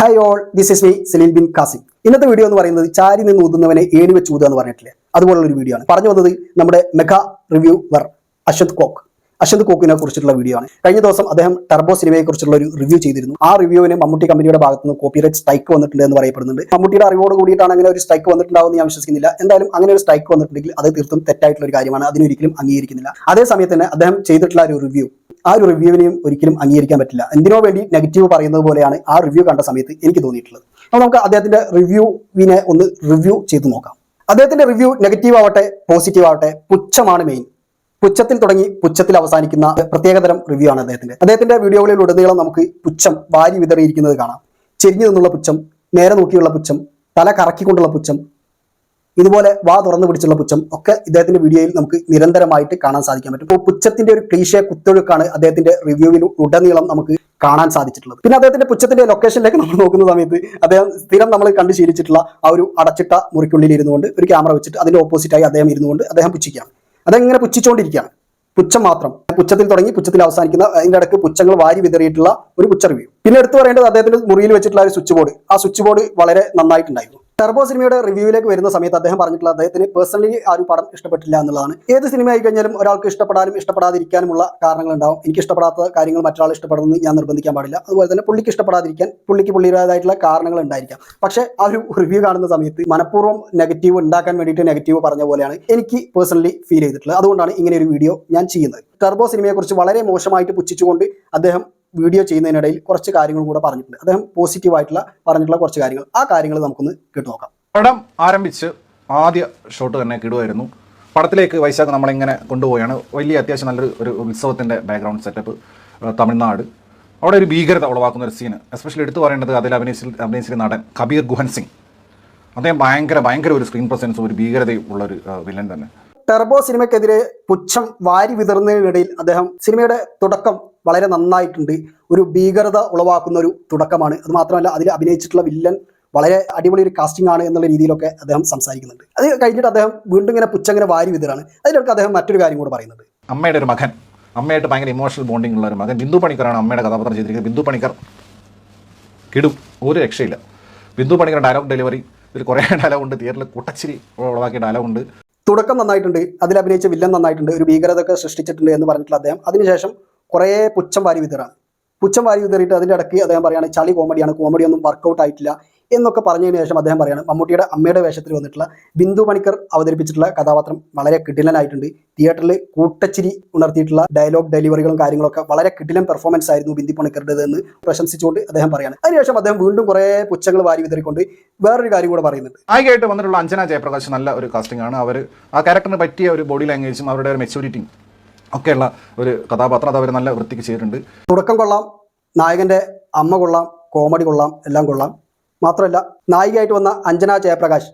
Hi all this is me Salil bin Kasim ഇന്നത്തെ video എന്ന് പറയുന്നത് ചാരി നിന്ന് ഊതുന്നവനെ ഏണി വെച്ച് ഊതുക എന്ന് പറഞ്ഞിട്ടില്ലേ? അതുപോലുള്ള ഒരു വീഡിയോ ആണ്. പറഞ്ഞു വന്നത് നമ്മുടെ mega reviewer Ashwath coke. Ashwanth കോക്കിനെ കുറിച്ചിട്ടുള്ള വീഡിയോ ആണ്. കഴിഞ്ഞ ദിവസം അദ്ദേഹം ടർബോ സിനിമയെ കുറിച്ചുള്ള ഒരു റിവ്യൂ ചെയ്തിരുന്നു. ആ റിവ്യൂവിന് മമ്മൂട്ടി കമ്പനിയുടെ ഭാഗത്ത് നിന്ന് കോപ്പിറൈറ്റ് സ്ട്രൈക്ക് വന്നിട്ടുണ്ട് എന്ന് പറയപ്പെടുന്നുണ്ട്. മമ്മൂട്ടിയുടെ അറിവോട് കൂടിയിട്ടാണ് അങ്ങനെ ഒരു സ്ട്രൈക്ക് വന്നിട്ടുണ്ടാവുമെന്ന് ഞാൻ വിശ്വസിക്കുന്നില്ല. എന്തായാലും അങ്ങനെ ഒരു സ്ട്രൈക്ക് വന്നിട്ടുണ്ടെങ്കിൽ അത് തീർത്തും തെറ്റായിട്ടുള്ള ഒരു കാര്യമാണ്. അതിനൊരിക്കലും അംഗീകരിക്കുന്നില്ല. അതേ സമയത്ത് തന്നെ അദ്ദേഹം ചെയ്തിട്ടുള്ള ഒരു റിവ്യൂ ആ ഒരു റിവ്യൂവിനെയും ഒരിക്കലും അംഗീകരിക്കാൻ പറ്റില്ല. എന്തിനോ വേണ്ടി നെഗറ്റീവ് പറയുന്നത് പോലെയാണ് ആ റിവ്യൂ കണ്ട സമയത്ത് എനിക്ക് തോന്നിയിട്ടുള്ളത്. അപ്പോൾ നമുക്ക് അദ്ദേഹത്തിന്റെ റിവ്യൂവിനെ ഒന്ന് റിവ്യൂ ചെയ്ത് നോക്കാം. അദ്ദേഹത്തിന്റെ റിവ്യൂ നെഗറ്റീവ് ആവട്ടെ പോസിറ്റീവ് ആവട്ടെ പുച്ഛമാണ് മെയിൻ പുച്ഛത്തിൽ തുടങ്ങി പുച്ഛത്തിൽ അവസാനിക്കുന്ന പ്രത്യേകതരം റിവ്യൂ ആണ് അദ്ദേഹത്തിന്റെ. അദ്ദേഹത്തിന്റെ വീഡിയോകളിൽ ഉടനീളം നമുക്ക് പുച്ഛം വാരി വിതറിയിരിക്കുന്നത് കാണാം. ചെരിഞ്ഞു നിന്നുള്ള പുച്ഛം നേരെ നോക്കിയുള്ള പുച്ഛം തല കറക്കിക്കൊണ്ടുള്ള പുച്ഛം ഇതുപോലെ വാ തുറന്നു പിടിച്ചുള്ള പുച്ഛം ഒക്കെ ഇദ്ദേഹത്തിന്റെ വീഡിയോയിൽ നമുക്ക് നിരന്തരമായിട്ട് കാണാൻ സാധിക്കാൻ പറ്റും. അപ്പോൾ പുച്ഛത്തിന്റെ ഒരു ക്ലീശ കുത്തൊഴുക്കാണ് അദ്ദേഹത്തിന്റെ റിവ്യൂവിൽ ഉടനീളം നമുക്ക് കാണാൻ സാധിച്ചിട്ടുള്ളത്. പിന്നെ അദ്ദേഹത്തിന്റെ പുച്ഛത്തിന്റെ ലൊക്കേഷനിലേക്ക് നമ്മൾ നോക്കുന്ന സമയത്ത് അദ്ദേഹം സ്ഥിരം നമ്മൾ കണ്ടു ശീലിച്ചിട്ടുള്ള ആ ഒരു അടച്ചിട്ട മുറിക്കുള്ളിൽ ഇരുന്നുകൊണ്ട് ഒരു ക്യാമറ വെച്ചിട്ട് അതിന്റെ ഓപ്പോസിറ്റായി അദ്ദേഹം ഇരുന്നുകൊണ്ട് അദ്ദേഹം പുച്ഛിക്കുകയാണ് ഇങ്ങനെ പുച്ഛിച്ചുകൊണ്ടിരിക്കുകയാണ് പുച്ഛം മാത്രം. പുച്ഛത്തിൽ തുടങ്ങി പുച്ഛത്തിൽ അവസാനിക്കുന്ന അതിന്റെ ഇടയ്ക്ക് പുച്ഛങ്ങൾ വാരി വിതറിയിട്ടുള്ള ഒരു പുച്ഛ റിവ്യൂ പിന്നെ എടുത്തു പറയേണ്ടത് അദ്ദേഹത്തിന്റെ മുറിയിൽ വെച്ചിട്ടുള്ള ഒരു സ്വിച്ച് ബോർഡ് ആ സ്വിച്ച് ബോർഡ് വളരെ നന്നായിട്ടുണ്ടായിരുന്നു. ടെർബോ സിനിമയുടെ റിവ്യൂവിലേക്ക് വരുന്ന സമയത്ത് അദ്ദേഹം പറഞ്ഞിട്ടുള്ള അദ്ദേഹത്തിന് പേഴ്സണലി ആ ഒരു പടം ഇഷ്ടപ്പെട്ടില്ല എന്നുള്ളതാണ്. ഏത് സിനിമ ആയി കഴിഞ്ഞാലും ഒരാൾക്ക് ഇഷ്ടപ്പെടാനും ഇഷ്ടപ്പെടാതിരിക്കാനുമുള്ള കാരണങ്ങൾ ഉണ്ടാവും എനിക്ക് ഇഷ്ടപ്പെടാത്ത കാര്യങ്ങൾ മറ്റൊരാൾ ഇഷ്ടപ്പെടുന്നത് ഞാൻ നിർബന്ധിക്കാൻ പാടില്ല. അതുപോലെ തന്നെ പുള്ളിക്ക് ഇഷ്ടപ്പെടാതിരിക്കാൻ പുള്ളിക്ക് പുള്ളിയുടേതായിട്ടുള്ള കാരണങ്ങൾ ഉണ്ടായിരിക്കാം. പക്ഷേ ആ ഒരു റിവ്യൂ കാണുന്ന സമയത്ത് മനഃപൂർവം നെഗറ്റീവ് ഉണ്ടാക്കാൻ വേണ്ടിയിട്ട് നെഗറ്റീവ് പറഞ്ഞ പോലെയാണ് എനിക്ക് പേഴ്സണലി ഫീൽ ചെയ്തിട്ടുള്ളത്. അതുകൊണ്ടാണ് ഇങ്ങനെ ഒരു വീഡിയോ ഞാൻ ചെയ്യുന്നത്. ടെർബോ സിനിമയെക്കുറിച്ച് വളരെ മോശമായിട്ട് പുച്ഛിച്ചുകൊണ്ട് അദ്ദേഹം വീഡിയോ ചെയ്യുന്നതിനിടയിൽ കുറച്ച് കാര്യങ്ങളും കൂടെ പറഞ്ഞിട്ടുണ്ട്. അദ്ദേഹം പോസിറ്റീവായിട്ടുള്ള പറഞ്ഞിട്ടുള്ള കുറച്ച് കാര്യങ്ങൾ. ആ കാര്യങ്ങൾ നമുക്കൊന്ന് കേട്ടു നോക്കാം. പടം ആരംഭിച്ച് ആദ്യ ഷോട്ട് തന്നെ കിടുവായിരുന്നു. പടത്തിലേക്ക് വൈശാഖ് നമ്മളിങ്ങനെ കൊണ്ടുപോവുകയാണ്. വലിയ അത്യാവശ്യം നല്ലൊരു ഒരു ഉത്സവത്തിന്റെ ബാക്ക്ഗ്രൗണ്ട് സെറ്റപ്പ് തമിഴ്നാട്. അവിടെ ഒരു ഭീകരത ഉളവാക്കുന്ന ഒരു സീന് എസ്പെഷ്യലി എടുത്തു പറയേണ്ടത് അതിൽ അഭിനയിച്ച അഭിനയിച്ച നടൻ കബീർ ഗുഹൻ സിംഗ്. അദ്ദേഹം ഭയങ്കര ഭയങ്കര ഒരു സ്ക്രീൻ പ്രസൻസും ഒരു ഭീകരതയും ഉള്ള ഒരു വില്ലൻ തന്നെ. ടെർബോ സിനിമയ്ക്കെതിരെ പുച്ഛം വാരി വിതറുന്നതിനിടയിൽ അദ്ദേഹം സിനിമയുടെ തുടക്കം വളരെ നന്നായിട്ടുണ്ട്. ഒരു ഭീകരത ഉളവാക്കുന്ന ഒരു തുടക്കമാണ്. അത് മാത്രമല്ല അതിൽ അഭിനയിച്ചിട്ടുള്ള വില്ലൻ വളരെ അടിപൊളി ഒരു കാസ്റ്റിംഗ് ആണ് എന്നുള്ള രീതിയിലൊക്കെ അദ്ദേഹം സംസാരിക്കുന്നുണ്ട്. അത് കഴിഞ്ഞിട്ട് അദ്ദേഹം വീണ്ടും ഇങ്ങനെ പുച്ഛങ്ങനെ വാരി വിതറാണ്. അതിലൊക്കെ അദ്ദേഹം മറ്റൊരു കാര്യം കൂടെ പറയുന്നത് അമ്മയുടെ ഒരു മകൻ. അമ്മയായിട്ട് ഭയങ്കര ഇമോഷണൽ ബോണ്ടിംഗ് ഉള്ള ഒരു മകൻ. ബിന്ദു പണിക്കറാണ് അമ്മയുടെ കഥാപാത്രം ചെയ്തിരിക്കുന്നത്. ബിന്ദു പണിക്കർ. കിടും. ഒരു രക്ഷയില്ല. ബിന്ദു പണിക്കർ ഡയലോഗ് ഡെലിവറി ഇതിൽ കുറേ ഡയലോഗ് ഉണ്ട്. തിയേറ്ററിൽ കുട്ടച്ചിരി ഉളവാക്കിയ ഡയലോഗ് ഉണ്ട്. തുടക്കം നന്നായിട്ടുണ്ട് അതിൽ അഭിനയിച്ച വില്ലൻ നന്നായിട്ടുണ്ട് ഒരു ഭീകരതൊക്കെ സൃഷ്ടിച്ചിട്ടുണ്ട് എന്ന് പറഞ്ഞിട്ടുള്ള അദ്ദേഹം. അതിനുശേഷം കുറേ പുച്ഛം വാരി വിതറാണ് പുച്ഛം വാരി വിതറിയിട്ട് അതിന്റെ ഇടയ്ക്ക് അദ്ദേഹം പറയുകയാണ് ചളി കോമഡിയാണ് കോമഡി ഒന്നും വർക്കൗട്ട് ആയിട്ടില്ല. എന്നൊക്കെ പറഞ്ഞതിന് ശേഷം അദ്ദേഹം പറയാണ് മമ്മൂട്ടിയുടെ അമ്മയുടെ വേഷത്തിൽ വന്നിട്ടുള്ള ബിന്ദു പണിക്കർ അവതരിപ്പിച്ചിട്ടുള്ള കഥാപാത്രം വളരെ കിടിലനായിട്ടുണ്ട്. തിയേറ്ററിൽ കൂട്ടച്ചിരി ഉണർത്തിയിട്ടുള്ള ഡയലോഗ് ഡെലിവറികളും കാര്യങ്ങളൊക്കെ വളരെ കിടിലൻ പെർഫോമൻസ് ആയിരുന്നു ബിന്ദു പണിക്കറുടേത് എന്ന് പ്രശംസിച്ചുകൊണ്ട് അദ്ദേഹം പറയാണ്. അതിനുശേഷം അദ്ദേഹം വീണ്ടും കുറേ പുച്ഛങ്ങൾ വാരി വിതറിക്കൊണ്ട് വേറൊരു കാര്യം കൂടെ പറയുന്നുണ്ട്. ആയിക്കായിട്ട് വന്നിട്ടുള്ള അഞ്ജന ജയപ്രകാശ് നല്ല ഒരു കാസ്റ്റിംഗ് ആണ്. അവർ ആ ക്യാരക്ടറിന് പറ്റിയ ഒരു ബോഡി ലാംഗ്വേജും അവരുടെ ഒരു മെച്ചൂരിറ്റിയും ഒക്കെയുള്ള ഒരു കഥാപാത്രം അത് അവർ നല്ല വൃത്തിക്ക് ചെയ്തിട്ടുണ്ട്. തുടക്കം കൊള്ളാം നായകന്റെ അമ്മ കൊള്ളാം കോമഡി കൊള്ളാം എല്ലാം കൊള്ളാം. മാത്രമല്ല നായികയായിട്ട് വന്ന അഞ്ജന ജയപ്രകാശ്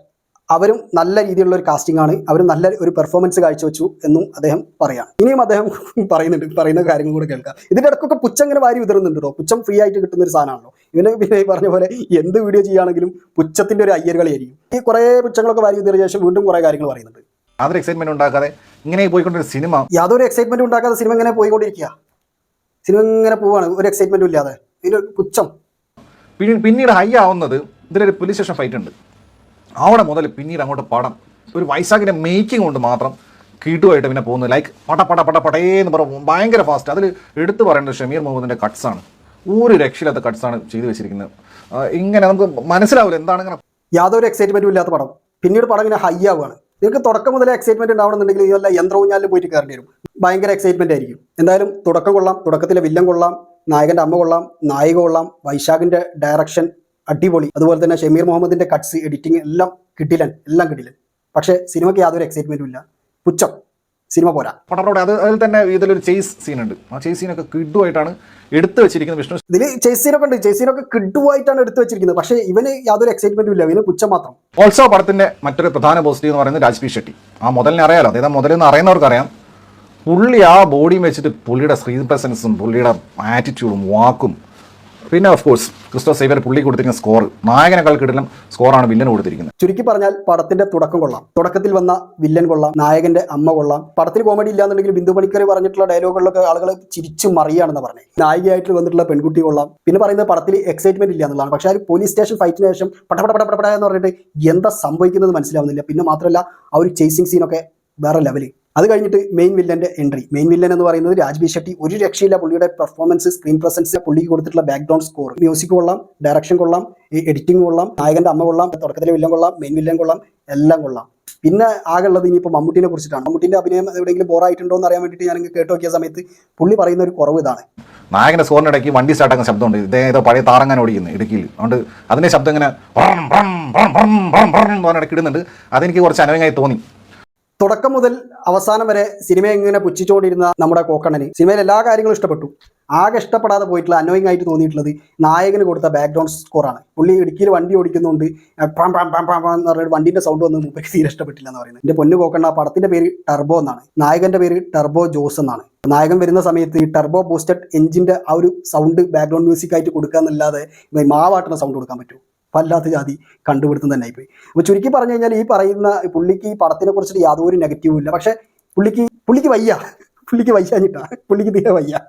അവരും നല്ല രീതിയിലുള്ള ഒരു കാസ്റ്റിംഗ് ആണ്. അവരും നല്ല ഒരു പെർഫോമൻസ് കാഴ്ചവെച്ചു എന്നും അദ്ദേഹം പറയാം ഇനിയും അദ്ദേഹം പറയുന്നുണ്ട്. പറയുന്ന കാര്യങ്ങൾ കൂടെ കേൾക്കാം. ഇതിന്റെ ഇടയ്ക്കൊക്കെ പുച്ഛം ഇങ്ങനെ വാരി വിതറുന്നുണ്ടോ കേട്ടോ പുച്ഛം ഫ്രീ ആയിട്ട് കിട്ടുന്ന ഒരു സാധനമാണല്ലോ. ഇതിന് പിന്നെ പറഞ്ഞ പോലെ എന്ത് വീഡിയോ ചെയ്യുകയാണെങ്കിലും പുച്ഛത്തിന്റെ ഒരു അയ്യർ കളിയായിരിക്കും ഈ കുറേ പുച്ഛങ്ങളൊക്കെ വാരി വിതറിയ ശേഷം വീണ്ടും കുറേ കാര്യങ്ങൾ പറയുന്നുണ്ട്. യാതൊരു എക്സൈറ്റ്മെന്റ് ഉണ്ടാക്കാതെ ഇങ്ങനെ പോയിക്കൊണ്ടൊരു സിനിമ. യാതൊരു എക്സൈറ്റ്മെന്റ് ഉണ്ടാക്കാതെ സിനിമ ഇങ്ങനെ പോയിക്കൊണ്ടിരിക്കുക. സിനിമ ഇങ്ങനെ പോവാണ്. ഒരു എക്സൈറ്റ്മെന്റും ഇല്ലാതെ. ഇതിന് പുച്ചം പുച്ഛം. പിന്നീട് ഹൈ ആവുന്നത് ഇതിലൊരു പോലീസ് സ്റ്റേഷൻ ഫൈറ്റ് ഉണ്ട്. അവിടെ മുതൽ പിന്നീട് അങ്ങോട്ട് പടം ഒരു വൈശാഖിന്റെ മേക്കിംഗ് കൊണ്ട് മാത്രം കീട്ടുമായിട്ട് പിന്നെ പോകുന്നത്. ലൈക്ക് പട പട പട പടേന്ന് പറയും ഭയങ്കര ഫാസ്റ്റ് അതിൽ എടുത്തു പറയേണ്ടത് ഷമീർ മുഹമ്മദിന്റെ കട്ട്സാണ് ഒരു രക്ഷയില്ലാത്ത കട്ട്സാണ് ചെയ്തു വെച്ചിരിക്കുന്നത്. ഇങ്ങനെ നമുക്ക് മനസ്സിലാവില്ല എന്താണ് ഇങ്ങനെ യാതൊരു എക്സൈറ്റ്മെന്റും ഇല്ലാത്ത പടം. പിന്നീട് പടം ഇങ്ങനെ ഹൈ ആവുകയാണ്. നിങ്ങൾക്ക് തുടക്കം മുതലേ എക്സൈറ്റ്മെന്റ് ഉണ്ടാവണമെന്നുണ്ടെങ്കിൽ ഈ വല്ല ഞാനും പോയിട്ട് കയറേണ്ടി വരും. ഭയങ്കര എക്സൈറ്റ്മെന്റ് ആയിരിക്കും. എന്തായാലും തുടക്കം കൊള്ളാം തുടക്കത്തിലെ വില്ലൻ കൊള്ളാം. നായകന്റെ അമ്മ കൊള്ളാം നായിക കൊള്ളാം വൈശാഖിന്റെ ഡയറക്ഷൻ അടിപൊളി. അതുപോലെ തന്നെ ഷമീർ മുഹമ്മദിന്റെ കട്ട്സ് എഡിറ്റിംഗ് എല്ലാം കിട്ടിലൻ എല്ലാം കിട്ടിലൻ പക്ഷേ സിനിമയ്ക്ക് യാതൊരു എക്സൈറ്റ്മെന്റും ഇല്ല. പുച്ഛം. സിനിമ പോരാ. പടറോടെ അത് അതിൽ തന്നെ ഇതിലൊരു ചേസ് സീൻ ഉണ്ട്. ആ ചേസ് സീനൊക്കെ കിഡുമായിട്ടാണ് എടുത്തു വെച്ചിരിക്കുന്നത് വിഷ്ണു. ഇതിൽ ചേസ് സീനൊക്കെ ഉണ്ട്. ചേസ് സീനൊക്കെ കിഡുവായിട്ടാണ് എടുത്തു വെച്ചിരിക്കുന്നത്. പക്ഷേ ഇവന് യാതൊരു എക്സൈറ്റ്മെന്റും ഇല്ല. ഇവന് പുച്ഛം മാത്രം. ഓൾസോ പടത്തിന്റെ മറ്റൊരു പ്രധാന പോസിറ്റീവ് എന്ന് പറയുന്നത് രാജ്പി ഷെട്ടി. ആ മുതലിനെ അറിയാലോ? അതായത് മുതലെന്ന് അറിയുന്നവർക്ക് അറിയാം പുള്ളി ആ ബോഡിയും വെച്ചിട്ട് പുള്ളിയുടെ സ്ക്രീൻ പ്രസൻസും പുള്ളിയുടെ ആറ്റിറ്റ്യൂഡും വാക്കും. പിന്നെ ഓഫ് കോഴ്സ് ക്രിസ്റ്റോ സേവർ പുള്ളി കൊടുത്തിരിക്കുന്ന സ്കോർ നായകനേക്കാൾ കിടലും സ്കോറാണ് വില്ലന് കൊടുത്തിരിക്കുന്നത്. ചുരുക്കി പറഞ്ഞാൽ പടത്തിന്റെ തുടക്കം കൊള്ളാം. തുടക്കത്തിൽ വന്ന വില്ലൻ കൊള്ളാം നായകന്റെ അമ്മ കൊള്ളാം. പടത്തിൽ കോമഡി ഇല്ലാന്നുണ്ടെങ്കിൽ ബിന്ദു പണിക്കർ പറഞ്ഞിട്ടുള്ള ഡയലോഗുകളിലൊക്കെ ആളുകൾ ചിരിച്ചു മറിയാണെന്ന് പറഞ്ഞു. നായികയായിട്ട് വന്നിട്ടുള്ള പെൺകുട്ടി കൊള്ളാം. പിന്നെ പറയുന്നത് പടത്തിൽ എക്സൈറ്റ്മെന്റ് ഇല്ല എന്നുള്ളതാണ്. പക്ഷേ ആ പോലീസ് സ്റ്റേഷൻ ഫൈറ്റിന് ശേഷം പടപട പട പടപട എന്ന് പറഞ്ഞിട്ട് എന്താ സംഭവിക്കുന്നത് മനസ്സിലാവുന്നില്ല. പിന്നെ മാത്രമല്ല ആ ഒരു ചേസിങ് സീനൊക്കെ വേറെ ലെവൽ അത് കഴിഞ്ഞിട്ട് മെയിൻ വില്ലന്റെ എൻട്രി മെയിൻ വില്ലൻ എന്ന് പറയുന്നത് രാജ്ബി ഷെട്ടി. ഒരു രക്ഷയില്ല പുള്ളിയുടെ പെർഫോമൻസ് സ്ക്രീൻ പ്രസൻസ് പുള്ളിക്ക് കൊടുത്തിട്ടുള്ള ബാക്ക്ഗ്രൗണ്ട് സ്കോർ മ്യൂസിക് കൊള്ളാം ഡയറക്ഷൻ കൊള്ളാം എഡിറ്റിംഗ് കൊള്ളാം നായകന്റെ അമ്മ കൊള്ളാം തുടക്കത്തിലെ വില്ലൻ കൊള്ളാം മെയിൻ വില്ലൻ കൊള്ളാം എല്ലാം കൊള്ളാം. പിന്നെ ആകെ ഉള്ളത് ഇനിയിപ്പോൾ മമ്മൂട്ടിനെ കുറിച്ചിട്ടാണ്. മമ്മൂട്ടിന്റെ അഭിനയം എവിടെയെങ്കിലും ബോറായിട്ടുണ്ടോ എന്ന് അറിയാൻ വേണ്ടിയിട്ട് ഞാൻ കേട്ട് നോക്കിയ സമയത്ത് പുള്ളി പറയുന്ന ഒരു കുറവ് ഇതാണ്. നായകന്റെ സ്കോറിനിടയ്ക്ക് വണ്ടി സ്റ്റാർട്ടാക്കുന്ന ശബ്ദമുണ്ട് ഇദ്ദേഹം ഏതോ പഴയ താറങ്ങാൻ ഓടിക്കുന്നു ഇടുക്കിയിൽ. അതുകൊണ്ട് അതിന്റെ ശബ്ദം ഇങ്ങനെ ഇടുന്നുണ്ട്. അതെനിക്ക് കുറച്ച് അനവങ്ങായി തോന്നി. തുടക്കം മുതൽ അവസാനം വരെ സിനിമ ഇങ്ങനെ പുച്ഛിച്ചുകൊണ്ടിരുന്ന നമ്മുടെ കോക്കണ്ണന് സിനിമയിൽ എല്ലാ കാര്യങ്ങളും ഇഷ്ടപ്പെട്ടു. ആകെ ഇഷ്ടപ്പെടാതെ പോയിട്ടുള്ള അനോയിങ് ആയിട്ട് തോന്നിയിട്ടുള്ളത് നായകന് കൊടുത്ത ബാക്ക്ഗ്രൗണ്ട് സ്കോറാണ് പുള്ളി ഇടുക്കിയിൽ വണ്ടി ഓടിക്കുന്നുണ്ട്. പാം പാം പാം പാം എന്ന് പറഞ്ഞിട്ട് വണ്ടിന്റെ സൗണ്ട് വന്ന് മുമ്പേക്ക് തീരെ ഇഷ്ടപ്പെട്ടില്ല എന്ന് പറയുന്നത്. എന്റെ പൊന്നു കോക്കണ്ണ പടത്തിന്റെ പേര് ടർബോ എന്നാണ്. നായകന്റെ പേര് ടർബോ ജോസ് എന്നാണ്. നായകൻ വരുന്ന സമയത്ത് ഈ ടർബോ ബൂസ്റ്റഡ് എഞ്ചിന്റെ ആ ഒരു സൗണ്ട് ബാക്ക്ഗ്രൗണ്ട് മ്യൂസിക് ആയിട്ട് കൊടുക്കുക എന്നല്ലാതെ മാവാട്ടുന്ന സൗണ്ട് കൊടുക്കാൻ പറ്റുമോ? വല്ലാത്ത ജാതി കണ്ടുപിടുത്തം തന്നെ ആയിപ്പോയി. അപ്പോൾ ചുരുക്കി പറഞ്ഞു കഴിഞ്ഞാൽ ഈ പറയുന്ന പുള്ളിക്ക് ഈ പടത്തിനെ കുറിച്ചിട്ട് യാതൊരു നെഗറ്റീവും ഇല്ല. പക്ഷെ പുള്ളിക്ക് പുള്ളിക്ക് വയ്യ. പുള്ളിക്ക് വയ്യാഞ്ഞിട്ടാ. പുള്ളിക്ക് തീരെ വയ്യ.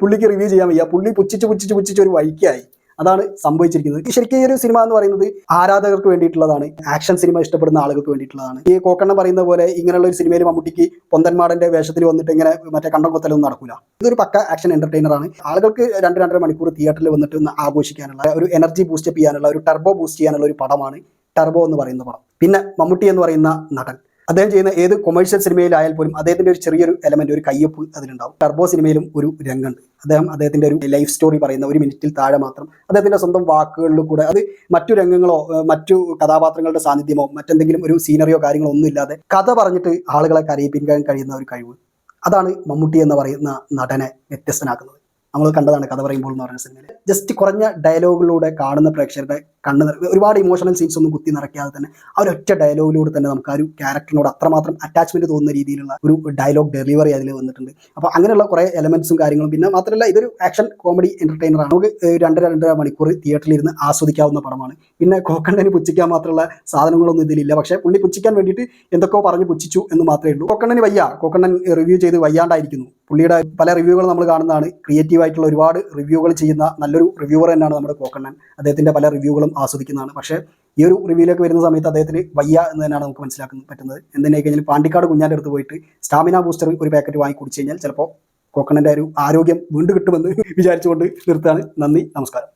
പുള്ളിക്ക് റിവ്യൂ ചെയ്യാൻ വയ്യ. പുള്ളി പുച്ഛിച്ച് പുച്ഛിച്ച് പുച്ഛിച്ച് ഒരു വഴിക്കായി. അതാണ് സംഭവിച്ചിരിക്കുന്നത്. ശരിക്കും ഈ ഒരു സിനിമ എന്ന് പറയുന്നത് ആരാധകർക്ക് വേണ്ടിയിട്ടുള്ളതാണ് ആക്ഷൻ സിനിമ ഇഷ്ടപ്പെടുന്ന ആളുകൾക്ക് വേണ്ടിയിട്ടുള്ളതാണ്. ഈ കോക്കണ്ണ പറയുന്ന പോലെ ഇങ്ങനെയുള്ള ഒരു സിനിമയിൽ മമ്മൂട്ടിക്ക് പൊന്തന്മാടന്റെ വേഷത്തിൽ വന്നിട്ട് ഇങ്ങനെ മറ്റേ കണ്ടം കൊത്തലൊന്നും നടക്കില്ല ഇതൊരു പക്ക ആക്ഷൻ എന്റർടൈനർ ആണ്. ആളുകൾക്ക് രണ്ട് രണ്ടര മണിക്കൂർ തിയേറ്ററിൽ വന്നിട്ട് ഒന്ന് ആഘോഷിക്കാനുള്ള ഒരു എനർജി ബൂസ്റ്റപ്പ് ചെയ്യാനുള്ള ഒരു ടർബോ ബൂസ്റ്റ് ചെയ്യാനുള്ള ഒരു പടമാണ് ടർബോ എന്ന് പറയുന്ന പടം. പിന്നെ മമ്മൂട്ടി എന്ന് പറയുന്ന നടൻ. അദ്ദേഹം ചെയ്യുന്ന ഏത് കൊമേഴ്ഷ്യൽ സിനിമയിലായാൽ പോലും അദ്ദേഹത്തിന്റെ ഒരു ചെറിയൊരു എലമെന്റ് ഒരു കയ്യൊപ്പ് അതിലുണ്ടാവും. ടർബോ സിനിമയിലും ഒരു രംഗമുണ്ട്. അദ്ദേഹം അദ്ദേഹത്തിന്റെ ഒരു ലൈഫ് സ്റ്റോറി പറയുന്ന ഒരു മിനിറ്റിൽ താഴെ മാത്രം അദ്ദേഹത്തിന്റെ സ്വന്തം വാക്കുകളിൽ കൂടെ അത് മറ്റു രംഗങ്ങളോ മറ്റു കഥാപാത്രങ്ങളുടെ സാന്നിധ്യമോ മറ്റെന്തെങ്കിലും ഒരു സീനറിയോ കാര്യങ്ങളോ ഒന്നും ഇല്ലാതെ കഥ പറഞ്ഞിട്ട് ആളുകളെ കരയിപ്പിക്കാൻ കഴിയുന്ന ഒരു കഴിവ്. അതാണ് മമ്മൂട്ടി എന്ന് പറയുന്ന നടനെ വ്യത്യസ്തനാക്കുന്നത്. നമ്മൾ കണ്ടതാണ് കഥ പറയുമ്പോൾ എന്ന് പറയുന്ന സിനിമയിൽ ജസ്റ്റ് കുറഞ്ഞ ഡയലോഗിലൂടെ കാണുന്ന പ്രേക്ഷകരുടെ കണ്ണ് ഒരുപാട് ഇമോഷണൽ സീൻസ് ഒന്നും കുത്തി നിറയ്ക്കാതെ തന്നെ ആ ഒരു ഒറ്റ ഡയലോഗിലൂടെ തന്നെ നമുക്ക് ആ ഒരു ക്യാരക്ടറിനോട് അത്രമാത്രം അറ്റാച്ച്മെന്റ് തോന്നുന്ന രീതിയിലുള്ള ഒരു ഡയലോഗ് ഡെലിവറി അതിൽ വന്നിട്ടുണ്ട്. അപ്പോൾ അങ്ങനെയുള്ള കുറേ എലമെന്റ്സും കാര്യങ്ങളും പിന്നെ മാത്രമല്ല ഇതൊരു ആക്ഷൻ കോമഡി എന്റർടൈനർ ആണ്. നമുക്ക് രണ്ടര രണ്ടര മണിക്കൂർ തിയേറ്ററിൽ ഇരുന്ന് ആസ്വദിക്കാവുന്ന പടമാണ്. പിന്നെ കോക്കണ്ണന് പുച്ഛിക്കാൻ മാത്രമുള്ള സാധനങ്ങളൊന്നും ഇതിലില്ല. പക്ഷേ പുള്ളി പുച്ഛിക്കാൻ വേണ്ടിയിട്ട് എന്തൊക്കെയോ പറഞ്ഞ് പുച്ഛിച്ചു എന്ന് മാത്രമേ ഉള്ളൂ. കോക്കണ്ണന് വയ്യ. കോക്കണ്ണൻ റിവ്യൂ ചെയ്ത് വയ്യാണ്ടായിരിക്കുന്നു. പുള്ളിയുടെ പല റിവ്യൂകൾ നമ്മൾ കാണുന്നതാണ്. ക്രിയേറ്റീവ് ആയിട്ടുള്ള ഒരുപാട് റിവ്യൂകൾ ചെയ്യുന്ന നല്ലൊരു റിവ്യൂവർ തന്നെയാണ് നമ്മുടെ കോക്കണ്ണൻ. അദ്ദേഹത്തിന്റെ പല റിവ്യൂകളും ആസ്വദിക്കുന്നതാണ്. പക്ഷേ ഈ ഒരു റിവ്യൂയിലേക്ക് വരുന്ന സമയത്ത് അദ്ദേഹത്തിന് വയ്യ എന്ന് തന്നെയാണ് നമുക്ക് മനസ്സിലാക്കാൻ പറ്റുന്നത്. എന്തിനായി കഴിഞ്ഞാൽ പാണ്ടിക്കാട് കുഞ്ഞാന്റെ അടുത്ത് പോയിട്ട് സ്റ്റാമിന ബൂസ്റ്റർ ഒരു പാക്കറ്റ് വാങ്ങി കുടിച്ചു കഴിഞ്ഞാൽ ചിലപ്പോൾ കോക്കണ്ണന്റെ ഒരു ആരോഗ്യം വീണ്ടും കിട്ടുമെന്ന് വിചാരിച്ചുകൊണ്ട് നിർത്താണ് നന്ദി നമസ്കാരം.